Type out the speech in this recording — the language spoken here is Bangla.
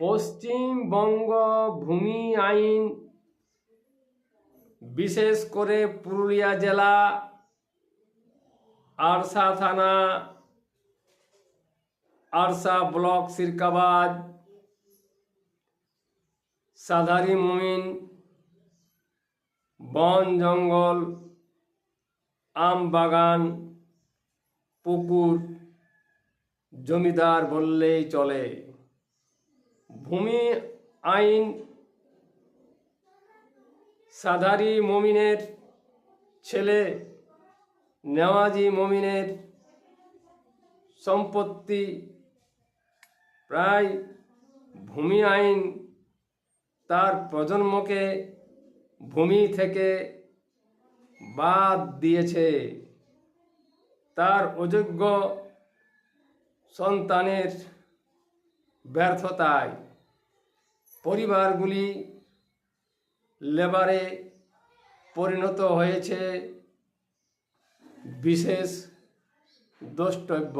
পশ্চিমবঙ্গ ভূমি আইন, বিশেষ করে পুরুলিয়া জেলা, আরসা থানা, আরসা ব্লক সিরকাবাদ, সাধারি মুমিন, বন জঙ্গল আম বাগান পুকুর, জমিদার বললেই চলে। ভূমি আইন সাধারি মমিনের ছেলে নেওয়াজি মমিনের সম্পত্তি প্রায় ভূমি আইন তার প্রজন্মকে ভূমি থেকে বাদ দিয়েছে। তার অযোগ্য সন্তানের ব্যর্থতায় পরিবারগুলি লেবারে পরিণত হয়েছে বিশেষ দ্রষ্টব্য।